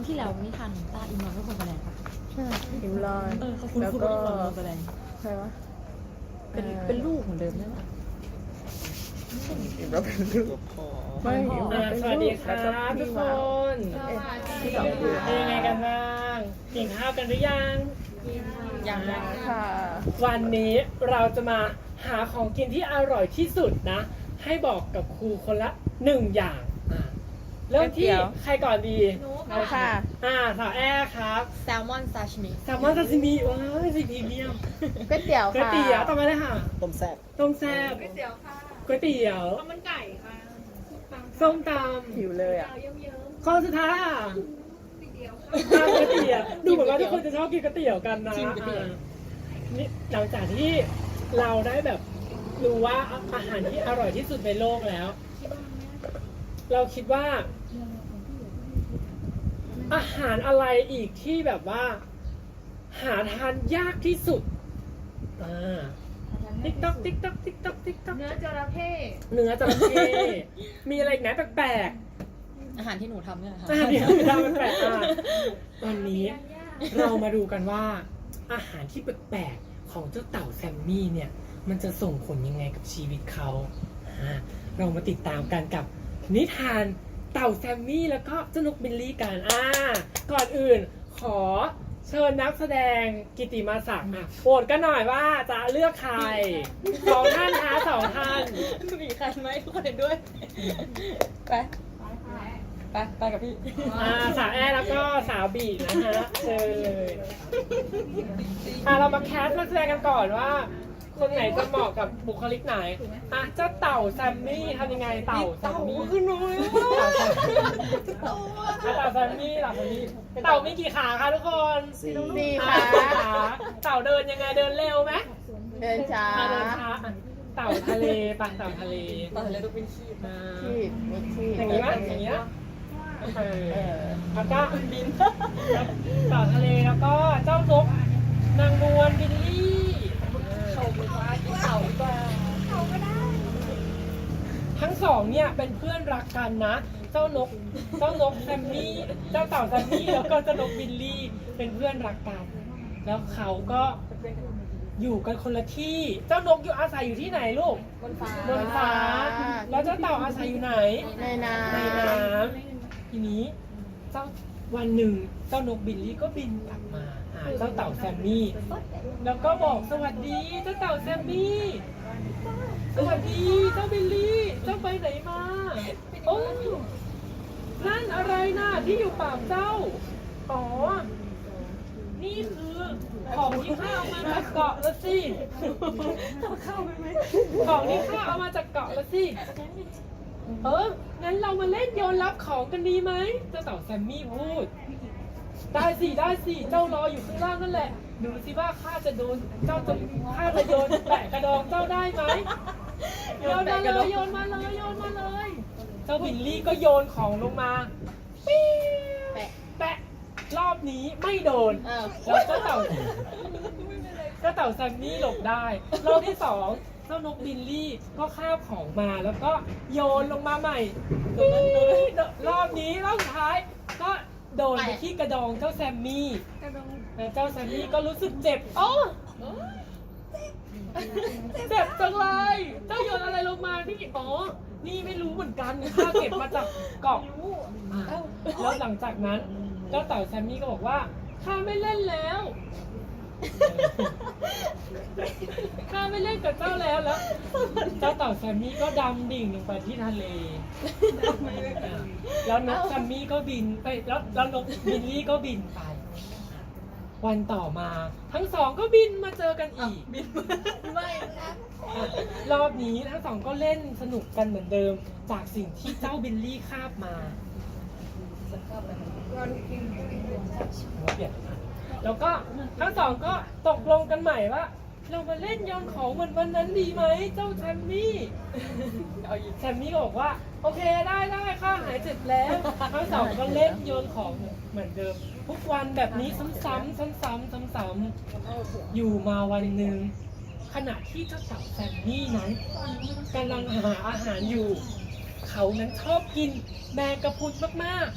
รั้งที่แล้วนิทานตาอิมรอนก็คนแสดงปะใช่อิมรอนเออเขาคุณแล้วคุณก็อิมรอนคนแสดงใครวะเป็นอ่อเป็นลูกของเดิมใช่ไหมอิมรอนเป็นลูกไม่อิมรอนอ่าเป็นสวัสดีลูกครัแล้วก็บทุพี่กควาวนเอ๊ะพี่สองคนเป็นยังไงกันบ้างกินข้าวกันหรือยังยังยังค่ะ วันนี้เราจะมาหาของกินที่อร่อยที่สุดนะ ให้บอกกับครูคนละหนึ่งอย่างอะ เริ่มที่ใครก่อนดีเอาค่ะ อ่าสาวแอร์ครับแซลมอนซาชิมิแซลมอนซาซิมิว้าวสีพรีเมียมก๋วยเตี๋ยวก๋วยค่ะเตี๋ยวต่อมาเลยค่ะต้มแซ่บต้มแซ่บก๋วยเตี๋ยวค่ะก๋วยเตี๋ยวข้าวมันไก่ค่ะส้มตำหิวเลยอะ ข้อสุดท้ายอะก๋วยเตี๋ยวดูเหมือนว่าทุกคนจะชอบกินก๋วยเตี๋ยวกันนะจิ้มก๋วยเตี๋ยว อ่านี่หลังจากที่เราได้แบบรู้ว่าอาหารที่อร่อยที่สุดในโลกแล้ว เราคิดว่า อาหารอะไรอีกที่แบบว่า หาทานยากที่สุดอ่าติ๊กต๊อกติ๊กต๊อกติ๊กต๊อกติ๊กต๊อกเนื้อจระเข้เนื้อจระเข้มีอะไรอีกไหมแปลกอาหารที่หนูทำเนี่ยแหละค่ะๆอ่าเดี๋ยวเราแปลกๆอะวันนี้ เรามาดูกันว่า อาหารที่แปลกๆของเจ้าเต่าแซมมี่เนี่ย มันจะส่งผลยังไงกับชีวิตเขาอ่าเรามาติดตามกันกับนิทาน เต่าแซมมี่แล้วก็เจ้านกบิลลี่กันอ่าก่อนอื่นขอเชิญนักแสดงกิติมาศักดิ์อะโหวตกันหน่อยว่าจะเลือกใครสองท่านคะสองท่าน มีใครไหมทุกคนเห็นด้วย ไป ไป ไปกับพี่ อ่าสาวแอร์แล้วก็สาวบีนะฮะเชิญเลยอ่าเรามาแคสนักแสดงกันก่อนว่า คนไหนจะเหมาะกับบุคลิกไหนอะเจ้าเต่าแซมมี่ทำยังไงเต่าแซมมี่คือหนูเต่าแซมมี่อะเต่าแซมมี่เต่าแซมมี่เต่ามีกี่ขาคะทุกคนสี่ดีอ่ค่ะเต่าเดินยังไงเดินเร็วไหมเดินช้าอะเดินช้าอะเต่าทะเลปะเต่าทะเลตอนเลยต้องเป็นขี้อ่าที่มีที่อย่างนี้ไหมอย่างนี้นะเอเอออแล้วก็บินเต่าทะเลแล้วก็เจ้านกนางนวลบิลลี่เขาไปว่ากินเต่าดีกว่าทั้งสอง เนี่ยเป็นเพื่อนรักกันนะ เจ้านกเจ้านกแซมมี่เจ้าเต่าแซมมี่แล้วก็เจ้านกบิลลี่เป็นเพื่อนรักกัน แล้วเขาก็อยู่กันคนละที่ เจ้านกอยู่อาศัยอยู่ที่ไหนลูกบนฟ้าบนฟ้า แล้วเจ้าเต่าอาศัยอยู่ไหน ในน้ในน้ำทีนี้เจ้าวันหนึ่งเจ้านกบิลลี่ก็บินกลับมาหา เจ้าเต่าแซมมี่ แล้วก็บอกสวัสดีเจ้าเต่าแซมมี่ สวัสดีเจ้าบิลลี่ เจ้าไปไหนมา โอ้ นั่นอะไรน่ะที่อยู่ปากเจ้า อ๋อ นี่คือของที่ข้าเอามาจากเกาะละสิของที่ข้าเอามาจากเกาะละสิ เออ งั้นเรามาเล่นโยนรับของกันดีไหมเจ้าเต่าแซมมี่พูด ได้สิได้สิเจ้ารออยู่ข้างล่างนั่นแหละ ดูสิว่าข้าจะโดนเจ้าจะข้าจะโยนแปะกระดองเจ้าได้ไหมโยนมาเลยโยนมาเลยโยนมาเลย เจ้าบิลลี่ก็โยนของลงมาปี๊ดำแปะ แปะรอบนี้ไม่โดนอ้าวแล้วเจ้าเต่าเจ้าเต่าแซมมี่หลบได้ รอบที่สองเจ้านกบิลลี่ก็คาบของมาแล้วก็โยนลงมาใหม่ปี๊ดรอบนี้รอบสุดท้ายก็ โดนไปที่กระดองเจ้าแซมมี่แล้วเจ้าแซมมี่ก็รู้สึกเจ็บโอ้เจ็บจังเลย เจ้าโยนอะไรลงมานี่อ๋อนี่ไม่รู้เหมือนกันข้าเก็บมาจากเกาะอะแล้วหลังจากนั้นเจ้าเต่าแซมมี่ก็บอกว่าข้าไม่เล่นแล้ว ข้าไม่เล่นกับเจ้าแล้วแล้ว เจ้าเต่าแซมมี่ก็ดำดิ่งลงไปที่ทะเล แล้วนกแซมมี่ก็บินไปแล้วแล้วนกบิลลี่ก็บินไป วันต่อมา ทั้งสองก็บินมาเจอกันอีกบินไม่รอบนี้ทั้งสองก็เล่นสนุกกันเหมือนเดิม จากสิ่งที่เจ้าบิลลี่คาบมา แล้วก็ทั้งสองก็ตกลงกันใหม่ว่า เรามาเล่นโยนของเหมือนวันนั้นดีไหมเจ้าแซมมี่แซมมี่ก็บอกว่า โอเคได้ได้ข้าหายเจ็บแล้วทั้งสองก็เล่นโยนของเหมือนเดิม ทุกวันแบบนี้ซ้ำๆซ้ำๆซ้ำๆอยู่มาวันหนึ่งขณะที่เจ้าเต่าแซมมี่นั้นกำลังหาอาหารอยู่ เขานั้นชอบกินแมงกะพรุนมากๆ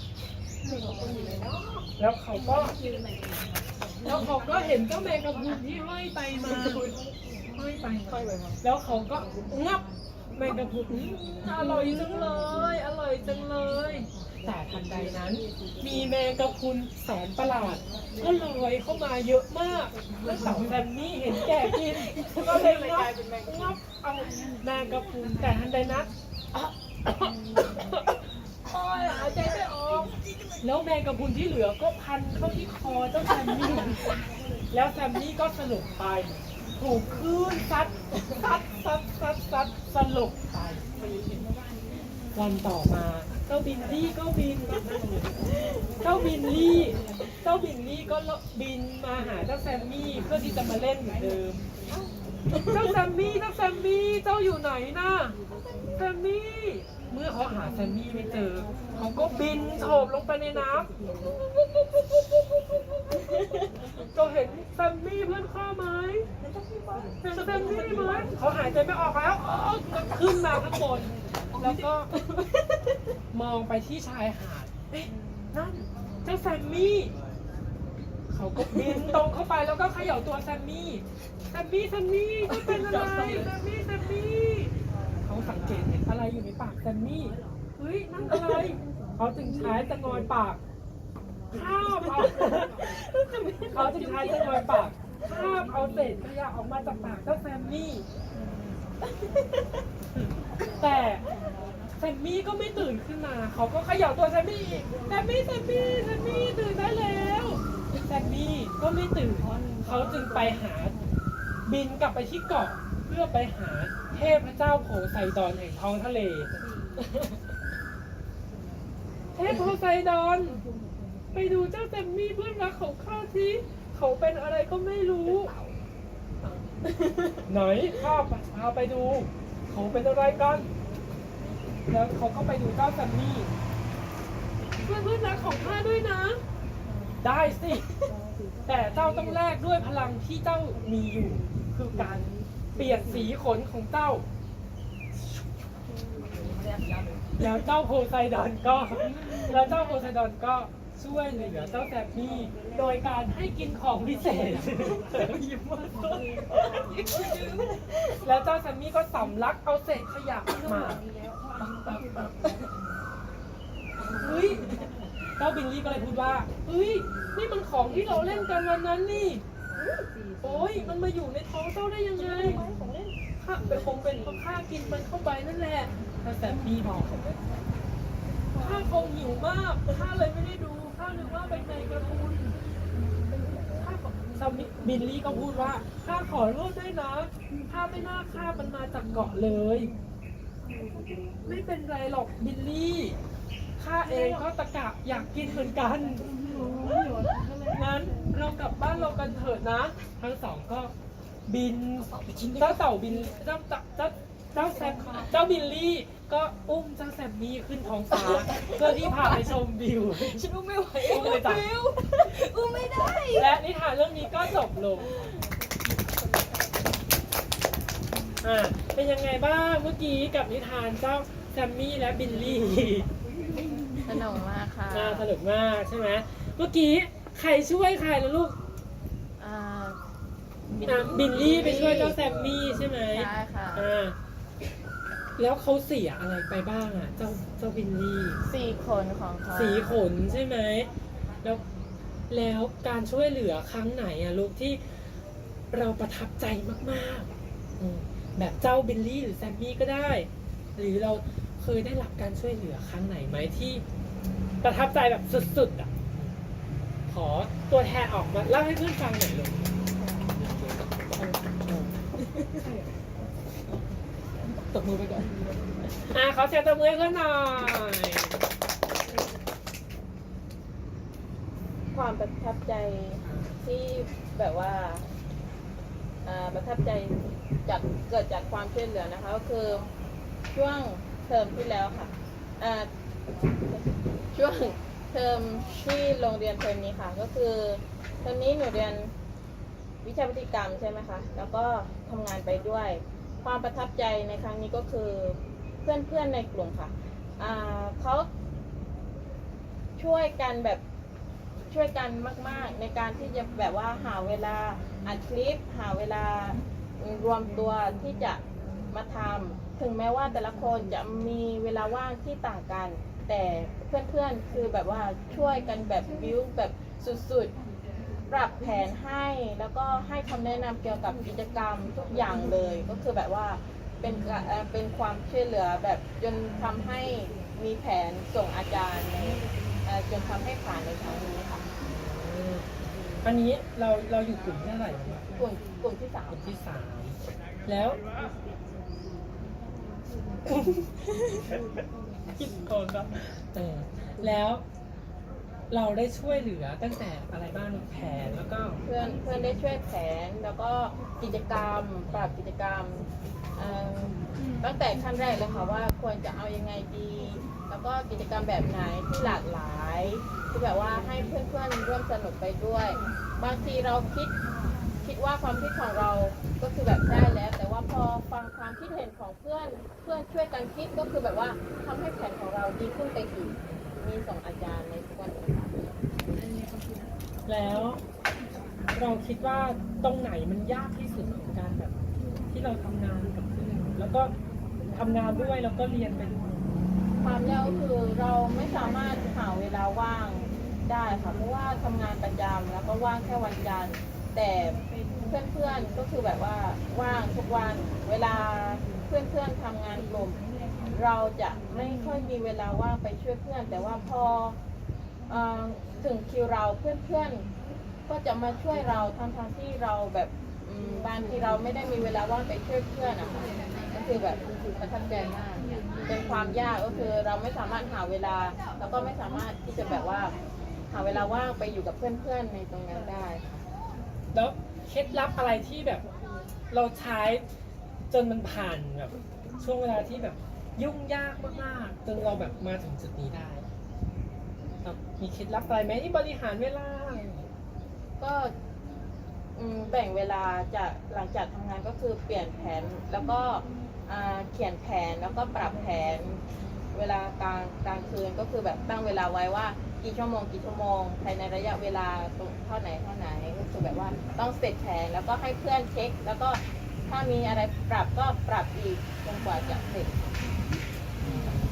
แล้วเขาก็ แล้วเขาก็เห็นเจ้าแมงกะพรุนที่ห้อยไปมาห้อยไปมาแล้วเขาก็งับแมงกะพรุนอร่อยจังเลย อร่อยจังเลย แต่ทันใดนั้น มีแมงกะพรุนแสนประหลาดก็ลอยเข้ามาเยอะมากแล้วสาวแซมนี่เห็นแก่กินก็เลยงับงับเอาแมงกะพรุนแต่ทันใดนั้นอะโอ้ยหายใจไม่ แล้วแมงกะพรุนที่เหลือก็พันเข้าที่คอเจ้าแซมมี่แล้วแซมมี่ก็สลบไป ถูกคลื่นซัดซัดซัดซัดซัดสลบไปวันต่อมาเจ้าบินลี่ก็บินเจ้าบินลี่เจ้าบินลี่ก็บินมาหาเจ้าแซมมี่เพื่อที่จะมาเล่นเหมือนเดิมเจ้าแซมมี่เจ้าแซมมี่เจ้าอยู่ไหนนะแซมมี่ เมื่อเขาหาแซมมี่ไม่เจอ เขาก็บินโฉบลงไปในน้ำจะเห็นแซมมี่เพื่อนข้าไหมเห็นแซมมี่ไหมเขาหายใจไม่ออกแล้วก็ขึ้นมาข้างบน แล้วก็ มองไปที่ชายหาดเอ๊ะนั่นเจ้าแซมมี่เขาก็บินตรงเข้าไปแล้วก็เขย่าตัวแซมมี่ แซมมี่แซมมี่จะเป็นอะไรแซมมี่แซมมี่ เขาสังเกตเห็นอะไรอยู่ในปากแซมมี่ เฮ้ยนั่นอะไร เขาจึงใช้จะงอยปากคาบเอาเขาจึงใช้จะงอยปากคาบเอาเศษขยะออกมาจากปากเจ้าแซมมี่ แต่แซมมี่ก็ไม่ตื่นขึ้นมา เขาก็เขย่าตัวแซมมี่อีกแซมมี่แซมมี่แซมมี่ตื่นได้แล้วแซมมี่ก็ไม่ตื่น เขาจึงไปหาบินกลับไปที่เกาะเพื่อไปหา ทพเจ้าโพไซดอนแห่งท้องทะเล เทพโพไซดอน ไปดูเจ้าแซมมี่เพื่อนรักของข้าทีเขาเป็นอะไรก็ไม่รู้ ไหนข้าพาไปดู เขาเป็นอะไรกัน แล้วเขาก็ไปดูเจ้าแซมมี่เพื่อนเพื่อนรักของข้าด้วยนะ ได้สิ แต่เจ้าต้องแลกด้วยพลังที่เจ้ามีอยู่คือการ เปลี่ยนสีขนของเจ้า แล้วเจ้าโพไซดอนก็ แล้วเจ้าโพไซดอนก็ช่วยเหลือเจ้าแซมมี่โดยการให้กินของพิเศษยิ้มมากแล้วเจ้าแซมมี่ก็สำลักเอาเศษขยะมาเฮ้ยเจ้าบิลลี่ก็เลยพูดว่าเฮ้ยนี่มันของที่เราเล่นกันวันนั้นนี่ โอ้ยมันมาอยู่ในท้องเจ้าได้ยังไงข้าเป็นคงเป็นเพราะข้ากินมันเข้าไปนั่นแหละแต่แซมมี่บอกข้าคงหิวมากข้าเลยไม่ได้ดูข้านึกว่าเป็นในกระพุนข้าขอซามิบิลลี่ก็พูดว่าข้าขอโทษด้วยนะข้าไม่น่าฆ่ามันมาจากเกาะเลย ไม่เป็นไรหรอกบิลลี่ข้าเองก็ตะกะอยากกินเหมือนกัน งั้นเรากลับบ้านเรากันเถิดนะ ทั้งสองก็บิน เจ้าเต่าบิน เจ้าเต่าเจ้าเจ้าแซมเจ้าบิลลี่ ก็อุ้มเจ้าแซมมี่ขึ้นท้องฟ้าเพื่อที่พาไปชมวิว ฉันอุ้มไม่ไหวอุ้มเลยจ้ะ วิวอุ้มไม่ได้ และนิทานเรื่องนี้ก็จบลง อ่า เป็นยังไงบ้างเมื่อกี้กับนิทานเจ้าแซมมี่และบิลลี่ สนุกมากค่ะ น่าสนุกมากใช่ไหมเมื่อกี้ ใครช่วยใครแล้วลูกอ่าอะบิลลี่ไปช่วยเจ้าแซมมี่ใช่ไหมใช่ค่ะอ่าแล้วเขาเสียอะไรไปบ้างอะ เจ้าเจ้าบิลลี่สี่คนของเขาสีขนใช่ไหมแล้วแล้วการช่วยเหลือครั้งไหนอะลูกที่เราประทับใจมากๆอืมแบบเจ้าบิลลี่หรือแซมมี่ก็ได้ หรือเราเคยได้รับการช่วยเหลือครั้งไหนไหมที่ ประทับใจแบบสุดๆอะ ขอตัวแทนออกมาเล่าให้เพื่อนฟังหน่อยลูกตบมือไปก่อนอะขอเสียงตบมือให้เพื่อนหน่อย ความประทับใจที่แบบว่าอ่าประทับใจจากเกิดจากความช่วยเหลือนะคะ ก็คือช่วงเทอมที่แล้วค่ะอ่าช่วง เทอมที่โรงเรียนเทอมนี้ค่ะ ก็คือเทอมนี้หนูเรียนวิชาพฤติกรรมใช่ไหมคะ แล้วก็ทำงานไปด้วย ความประทับใจในครั้งนี้ก็คือเพื่อนๆในกลุ่มค่ะเขาช่วยกันแบบช่วยกันมาก ๆ ในการที่จะแบบว่าหาเวลาอัดคลิป หาเวลารวมตัวที่จะมาทำถึงแม้ว่าแต่ละคนจะมีเวลาว่างที่ต่างกัน แต่เพื่อนๆคือแบบว่าช่วยกันแบบบิวแบบสุดๆ ปรับแผนให้แล้วก็ให้คำแนะนำเกี่ยวกับกิจกรรมทุกอย่างเลย ก็คือแบบว่าเป็นกะเอ่อเป็นความช่วยเหลือแบบจนทำให้มีแผนส่งอาจารย์ในเอ่อจนทำให้ผ่านในครั้งนี้ค่ะอันนี้เราเราอยู่กลุ่มที่เท่าไหร่วะกลุ่มกลุ่มที่สามกลุ่มที่สามแล้ว คิดก่อนครับเออแล้วเราได้ช่วยเหลือตั้งแต่อะไรบ้างแผนแล้วก็เพื่อนเพื่อนได้ช่วยแผนแล้วก็กิจกรรมปรับกิจกรรมเอ่อตั้งแต่ขั้นแรกเลยค่ะว่าควรจะเอายังไงดี แล้วก็กิจกรรมแบบไหนที่หลากหลาย ที่แบบว่าให้เพื่อนๆร่วมสนุกไปด้วย บางทีเราคิด คิดว่าความคิดของเราก็คือแบบได้แล้ว แต่ว่าพอฟังความคิดเห็นของเพื่อนเพื่อนช่วยกันคิดก็คือแบบว่าทำให้แผนของเราดีขึ้นไปอีกมีสองอาจารย์ในทุกวันนี้แล้วเราคิดว่าตรงไหนมันยากที่สุดของการแบบ ที่เราทำงานกับเพื่อนแล้วก็ทำงานด้วยแล้วก็เรียนไปด้วยความยากคือเราไม่สามารถหาเวลาว่างได้ค่ะเพราะว่าทำงานประจำแล้วก็ว่างแค่วันจันทร์ แต่เพื่อนๆก็คือแบบว่าว่างทุกวัน เวลาเพื่อนๆทำงานกลุ่ม เราจะไม่ค่อยมีเวลาว่างไปช่วยเพื่อน แต่ว่าพออถึงคิวเราเพื่อนๆ ก็จะมาช่วยเราทั้งที่เราแบบบางทีเราไม่ได้มีเวลาว่างไปช่วยเพื่อนอะค่ะก็คือแบบประทับใจมากเป็นความยากก็คือเราไม่สามารถหาเวลา แล้วก็ไม่สามารถที่จะแบบว่า หาเวลาว่างไปอยู่กับเพื่อนๆในตรงนั้นได้ค่ะ แล้วเคล็ดลับอะไรที่แบบเราใช้จนมันผ่านแบบ ช่วงเวลาที่แบบยุ่งยากมากๆจนเราแบบมาถึงจุดนี้ได้ครับมีเคล็ดลับอะไรไหมที่บริหารเวลาก็อืมแบ่งเวลาจากหลังจากทำงานก็คือเปลี่ยนแผนแล้วก็อ่าเขียนแผนแล้วก็ปรับแผน เวลากลางกลางคืนก็คือแบบตั้งเวลาไว้ว่า กี่ชั่วโมงกี่ชั่วโมงภายในระยะเวลาตรงเท่าไหนเท่าไหนก็คือแบบว่าต้องเสร็จแผนแล้วก็ให้เพื่อนเช็ค แล้วก็ถ้ามีอะไรปรับก็ปรับอีกจนกว่าจะเสร็จ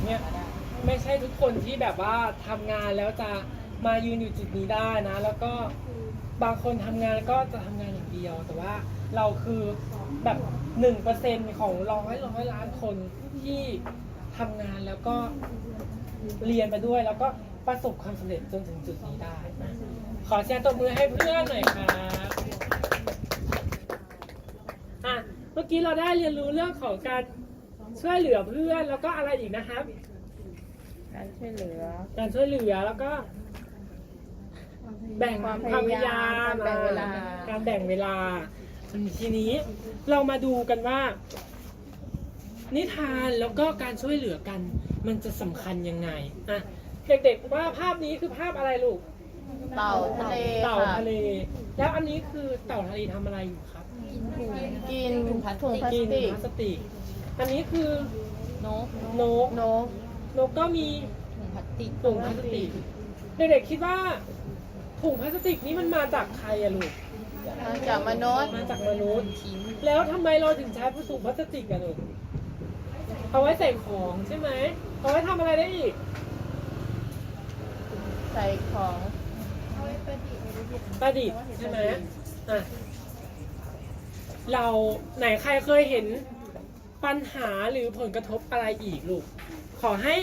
เนี่ยมาได้ไม่ใช่ทุกคนที่แบบว่าทำงานแล้วจะมายืนอยู่จุดนี้ได้นะ แล้วก็บางคนทำงานก็จะทำงานอย่างเดียว แต่ว่าเราคือแบบหนึ่งเปอร์เซ็นของร้อยร้อยล้านคนที่ทำงานแล้วก็เรียนไปด้วยแล้วก็ ประสบความสำเร็จจนถึงจุดนี้ได้นะขอเสียงตบมือให้เพื่อนหน่อยครับอะเมื่อกี้เราได้เรียนรู้เรื่องของการช่วยเหลือเพื่อนแล้วก็อะไรอีกนะครับ การช่วยเหลือ การช่วยเหลือแล้วก็ แบ่งความความพพยายายามามการแบ่งเวลา การแบ่งเวลา ทีนี้เรามาดูกันว่า นิทานแล้วก็การช่วยเหลือกัน มันจะสำคัญยังไงอะ เด็กๆว่าภาพนี้คือภาพอะไรลูก เต่าทะเลเต่าค่ะทะเล แล้วอันนี้คือเต่าทะเลทำอะไรอยู่ครับ กินถุงพลาสกินติกพลาสติก อันนี้คือนกนกนกนกก็มีถุงพลาสติกถุงพลาสติก เด็กๆคิดว่าถุงพลาสติกนี้มันมาจากใครอะลูก มาจากมนุษย์มาจากมนุษย์แล้วทำไมเราถึงใช้ถุงพลาสติกกันลูก เอาไว้ใส่ของใช่ไหม เอาไว้ทำอะไรได้อีก ใส่ของประดิษฐ์ใช่ไหมอะเราไหนใครเคยเห็นปัญหาหรือผลกระทบอะไรอีกลูก ขอให้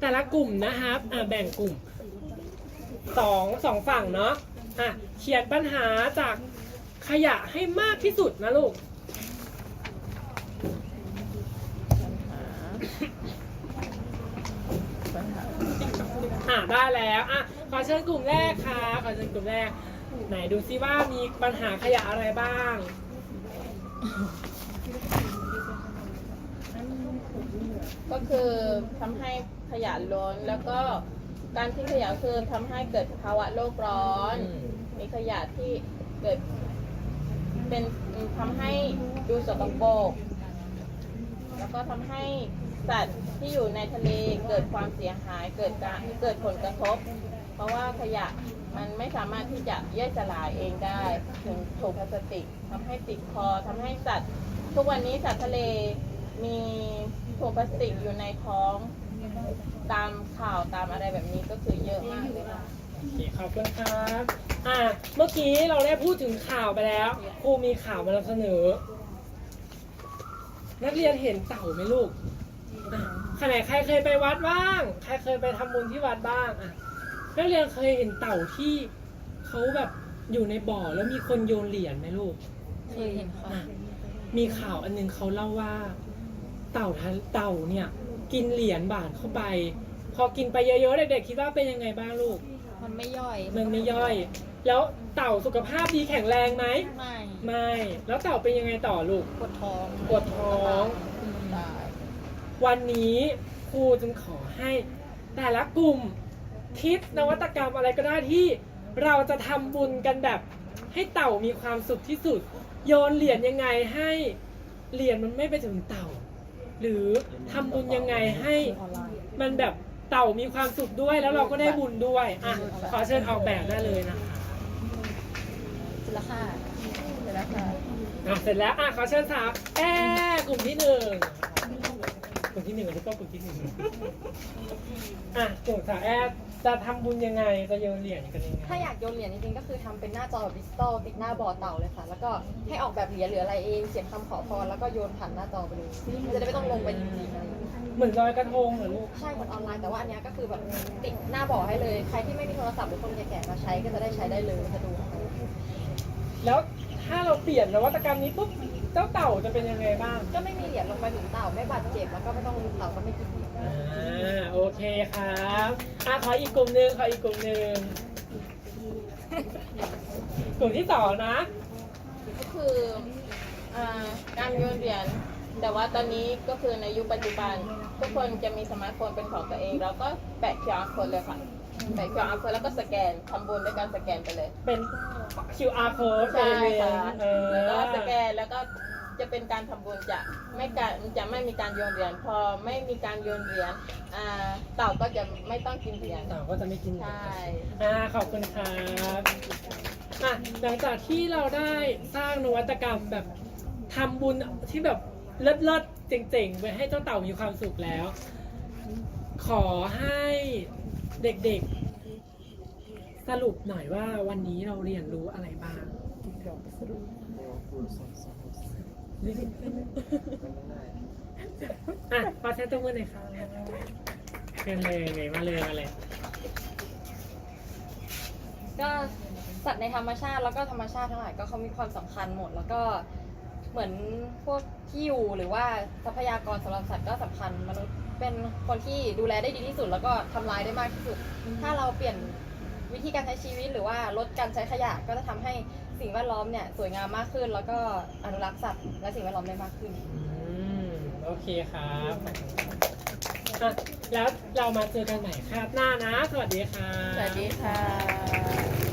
แต่ละกลุ่มนะครับอะแบ่งกลุ่มสองสองฝั่งเนาะอะเขียนปัญหาจากขยะให้มากที่สุดนะลูก ปัญหาปัญหา อะได้แล้วอะขอเชิญกลุ่มแรกค่ะขอเชิญกลุ่มแรก ไหนดูซิว่ามีปัญหาขยะอะไรบ้าง ก็คือทำให้ขยะล้นแล้วก็การทิ้งขยะคือทำให้เกิดภาวะโลกร้อนอืมมีขยะที่เกิด เป็นทำให้ดูสกปรกแล้วก็ทำให้สัตว์ ที่อยู่ในทะเลเกิดความเสียหายเกิดการเกิดผลกระทบ เพราะว่าขยะมันไม่สามารถที่จะย่อยสลายเองได้ ถึงถุงพลาสติกทำให้ติดคอทำให้สัตว์ทุกวันนี้สัตว์ทะเลมีถุงพลาสติกอยู่ในท้องตามข่าวตามอะไรแบบนี้ก็คือเยอะมากเลยค่ะโอเคขอบคุณครับอะเมื่อกี้เราได้พูดถึงข่าวไปแล้วครูมีข่าวมานำเสนอ นักเรียนเห็นเต่าไหมลูก อะขณะใครเคยไปวัดบ้าง ใครเคยไปทำบุญที่วัดบ้างอะนักเรียนเคยเห็นเต่าที่เขาแบบอยู่ในบ่อแล้วมีคนโยนเหรียญไหมลูก เคยเห็นค่ะอะมีข่าวอันหนึงเขาเล่าว่า เต่าทะเต่าเนี่ย กินเหรียญบาทเข้าไป พอกินไปเยอะๆเด็กๆคิดว่าเป็นยังไงบ้างลูก มันไม่ย่อย มันไม่ย่อย แล้วเต่าสุขภาพดีแข็งแรงไหมไม่ ไม่ แล้วเต่าเป็นยังไงต่อลูก ปวดท้อง ปวดท้องตาย วันนี้ครูจึงขอให้แต่ละกลุ่มคิดนวัตกรรมอะไรก็ได้ที่เราจะทำบุญกันแบบ ให้เต่ามีความสุขที่สุด โยนเหรียญยังไงให้เหรียญมันไม่ไปถึงเต่า หรือทำบุญยังไงให้มันแบบเต่ามีความสุขด้วยแล้วเราก็ได้บุญด้วยอะขอเชิญออกแบบได้เลยนะคะจุลค่าเสร็จแล้วค่ะอะเสร็จแล้วอะขอเชิญสาวแอร์กลุ่มที่หนึ่ง กลุ่มที่หนึ่งทุกคนกลุ่มที่หนึ่งอะกลุ่มสาวแอร์จะทำบุญยังไงจะโยนเหรียญกันยังไงถ้าอยากโยนเหรียญจริงๆก็คือทำเป็นหน้าจอแบบดิจิตอลติดหน้าบอร์ดเต่าเลยค่ะ แล้วก็ให้ออกแบบเหรียญหรืออะไรเองเขียนคำขอพรแล้วก็โยนผ่านหน้าจอไปเลยมันจะได้ไม่ต้องลงไปจริงๆอะไรอย่างเงี้ย เหมือนลอยกระทงเหรอลูกใช่เหมือนออนไลน์แต่ว่าอันเนี้ยก็คือแบบติดหน้าบอร์ดให้เลย ใครที่ไม่มีโทรศัพท์หรือคนแก่ๆมาใช้ก็จะได้ใช้ได้เลยสะดวกแล้วถ้าเราเปลี่ยนนวัตกรรมนี้ปุ๊บ เจ้าเต่าจะเป็นยังไงบ้าง ก็ไม่มีเหรียญลงไปถึงเต่าไม่บาดเจ็บแล้วก็ไม่ต้องเต่าก็ไม่กินเหรียญอ่าโอเคครับอะขออีกกลุ่มหนึ่งขออีกกลุ่มหนึ่งกลุ่มที่สองนะ ก็คืออาการโยนเหรียญแต่ว่าตอนนี้ก็คือในยุคปัจจุบัน ทุกคนจะมีสมาร์ทโฟนเป็นของตัวเอง แล้วก็แปะ QR code เลยค่ะ แปะ QR code แล้วก็สแกนทำบุญด้วยการสแกนไปเลยเป็น QR code ใช่บริเวณค่ะเออ แล้วก็สแกนแล้วก็จะเป็นการทำบุญจะไม่การจะไม่มีการโยนเหรียญพอไม่มีการโยนเหรียญอ่าเต่าก็จะไม่ต้องกินเหรียญเต่าก็จะไม่กินใช่ อ่าขอบคุณครับอะหลังจากที่เราได้สร้างนวัตกรรมแบบทำบุญที่แบบเลิศๆเจ๋งๆไปให้เจ้าเต่ามีความสุขแล้ว ขอให้เด็กๆ สรุปหน่อยว่าวันนี้เราเรียนรู้อะไรบ้างอะขอแชร์ตัวมือหน่อยครับเชิญเลยเลยมาเลยมาเลยก็สัตว์ในธรรมชาติแล้วก็ธรรมชาติทั้งหลายก็เขามีความสำคัญหมด แล้วก็เหมือนพวกที่อยู่หรือว่าทรัพยากรสำหรับสัตว์ก็สำคัญมนุษย์เป็นคนที่ดูแลได้ดีที่สุด แล้วก็ทำลายได้มากที่สุด ถ้าเราเปลี่ยน วิธีการใช้ชีวิตหรือว่าลดการใช้ขยะก็จะทำให้สิ่งแวดล้อมเนี่ยสวยงามมากขึ้น แล้วก็อนุรักษ์สัตว์และสิ่งแวดล้อมได้มากขึ้น อืมโอเคครับอะแล้วเรามาเจอกันใหม่คราบหน้านะ สวัสดีค่ะ สวัสดีค่ะ